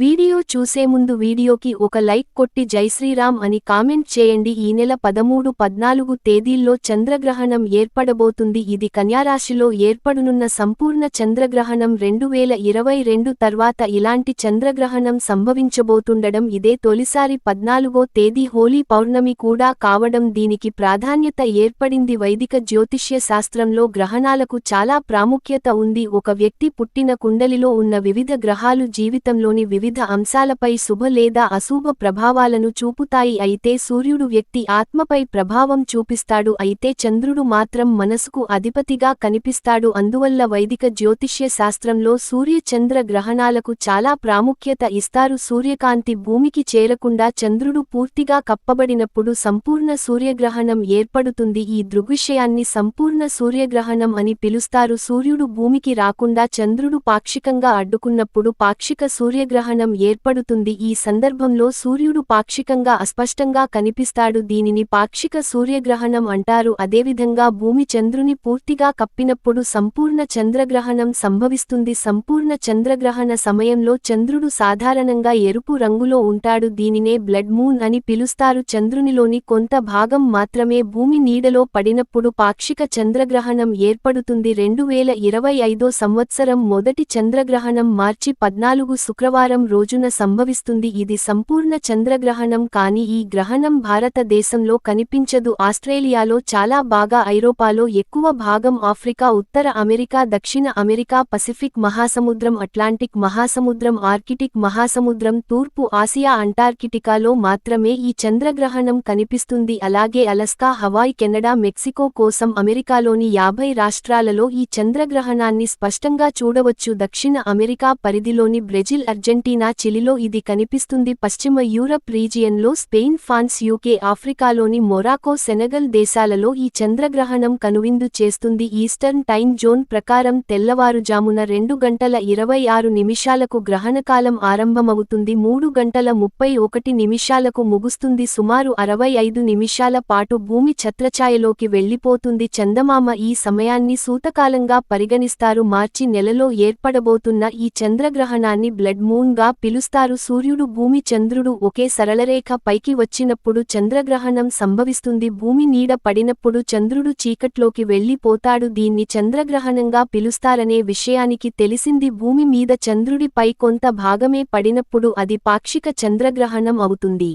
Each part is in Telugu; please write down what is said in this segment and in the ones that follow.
వీడియో చూసే ముందు వీడియోకి ఒక లైక్ కొట్టి జై శ్రీరామ్ అని కామెంట్ చేయండి. ఈ నెల పదమూడు పద్నాలుగు తేదీల్లో చంద్రగ్రహణం ఏర్పడబోతుంది. ఇది కన్యారాశిలో ఏర్పడునున్న సంపూర్ణ చంద్రగ్రహణం. రెండు వేల ఇరవై రెండు తర్వాత ఇలాంటి చంద్రగ్రహణం సంభవించబోతుండడం ఇదే తొలిసారి పద్నాలుగో తేదీ హోలీ పౌర్ణమి కూడా కావడం దీనికి ప్రాధాన్యత ఏర్పడింది. వైదిక జ్యోతిష్య శాస్త్రంలో గ్రహణాలకు చాలా ప్రాముఖ్యత ఉంది. ఒక వ్యక్తి పుట్టిన కుండలిలో ఉన్న వివిధ గ్రహాలు జీవితంలోని వివిధ అంశాలపై శుభ లేదా అశుభ ప్రభావాలను చూపుతాయి. అయితే సూర్యుడు వ్యక్తి ఆత్మపై ప్రభావం చూపిస్తాడు. అయితే చంద్రుడు మాత్రం మనసుకు అధిపతిగా కనిపిస్తాడు. అందువల్ల వైదిక జ్యోతిష్య శాస్త్రంలో సూర్య చంద్ర గ్రహణాలకు చాలా ప్రాముఖ్యత ఇస్తారు. సూర్యకాంతి భూమికి చేరకుండా చంద్రుడు పూర్తిగా కప్పబడినప్పుడు సంపూర్ణ సూర్యగ్రహణం ఏర్పడుతుంది. ఈ దృగ్విషయాన్ని సంపూర్ణ సూర్యగ్రహణం అని పిలుస్తారు. సూర్యుడు భూమికి రాకుండా చంద్రుడు పాక్షికంగా అడ్డుకున్నప్పుడు పాక్షిక సూర్యగ్రహణం ఏర్పడుతుంది. ఈ సందర్భంలో సూర్యుడు పాక్షికంగా అస్పష్టంగా కనిపిస్తాడు. దీనిని పాక్షిక సూర్యగ్రహణం అంటారు. అదేవిధంగా భూమి చంద్రుని పూర్తిగా కప్పినప్పుడు సంపూర్ణ చంద్రగ్రహణం సంభవిస్తుంది. సంపూర్ణ చంద్రగ్రహణ సమయంలో చంద్రుడు సాధారణంగా ఎరుపు రంగులో ఉంటాడు. దీనినే బ్లడ్ మూన్ అని పిలుస్తారు. చంద్రునిలోని కొంత భాగం మాత్రమే భూమి నీడలో పడినప్పుడు పాక్షిక చంద్రగ్రహణం ఏర్పడుతుంది. రెండు వేల ఇరవై ఐదో సంవత్సరం మొదటి చంద్రగ్రహణం మార్చి పద్నాలుగు శుక్రవారం రోజున సంభవిస్తుంది. ఇది సంపూర్ణ చంద్రగ్రహణం కాని ఈ గ్రహణం భారతదేశంలో కనిపించదు. ఆస్ట్రేలియాలో చాలా బాగా ఐరోపాలో ఎక్కువ భాగం ఆఫ్రికా ఉత్తర అమెరికా దక్షిణ అమెరికా పసిఫిక్ మహాసముద్రం అట్లాంటిక్ మహాసముద్రం ఆర్కిటిక్ మహాసముద్రం తూర్పు ఆసియా అంటార్కిటికాలో మాత్రమే ఈ చంద్రగ్రహణం కనిపిస్తుంది. అలాగే అలస్కా హవాయ్ కెనడా మెక్సికో కోసం అమెరికాలోని యాభై రాష్ట్రాలలో ఈ చంద్రగ్రహణాన్ని స్పష్టంగా చూడవచ్చు. దక్షిణ అమెరికా పరిధిలోని బ్రెజిల్ అర్జెంటీనా చిలిలో ఇది కనిపిస్తుంది. పశ్చిమ యూరప్ రీజియన్లో స్పెయిన్ ఫ్రాన్స్ యూకే ఆఫ్రికాలోని మొరాకో సెనగల్ దేశాలలో ఈ చంద్రగ్రహణం కనువిందు చేస్తుంది. ఈస్టర్న్ టైం జోన్ ప్రకారం తెల్లవారుజామున రెండు గంటల ఇరవై ఆరు నిమిషాలకు గ్రహణకాలం ఆరంభమవుతుంది. మూడు గంటల ముప్పై ఒకటి నిమిషాలకు ముగుస్తుంది. సుమారు అరవై ఐదు నిమిషాల పాటు భూమి ఛత్రఛాయలోకి వెళ్ళిపోతుంది చందమామ ఈ సమయాన్ని సూతకాలంగా పరిగణిస్తారు. మార్చి నెలలో ఏర్పడబోతున్న ఈ చంద్రగ్రహణాన్ని బ్లడ్ మూన్ గా పిలుస్తారు. సూర్యుడు భూమి చంద్రుడు ఒకే సరళరేఖ పైకి వచ్చినప్పుడు చంద్రగ్రహణం సంభవిస్తుంది. భూమి నీడ పడినప్పుడు చంద్రుడు చీకట్లోకి వెళ్ళిపోతాడు దీన్ని చంద్రగ్రహణంగా పిలుస్తారనే విషయానికి తెలిసింది. భూమి మీద చంద్రుడిపై కొంత భాగమే పడినప్పుడు అది పాక్షిక చంద్రగ్రహణం అవుతుంది.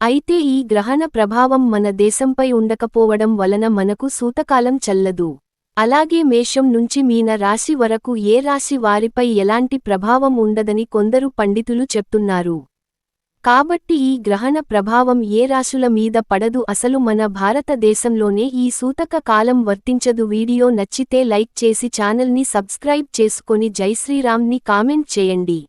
అయితే ఈ గ్రహణ ప్రభావం మన దేశంపై ఉండకపోవడం వలన మనకు సూతకాలం చల్లదు. అలాగే మేషం నుంచి మీన రాశి వరకు ఏ రాశి వారిపై ఎలాంటి ప్రభావం ఉండదని కొందరు పండితులు చెప్తున్నారు. కాబట్టి ఈ గ్రహణ ప్రభావం ఏ రాశుల మీద పడదు. అసలు మన భారతదేశంలోనే ఈ సూతక కాలం వర్తించదు. వీడియో నచ్చితే లైక్ చేసి ఛానల్ని సబ్స్క్రైబ్ చేసుకొని జై శ్రీరామ్ని కామెంట్ చేయండి.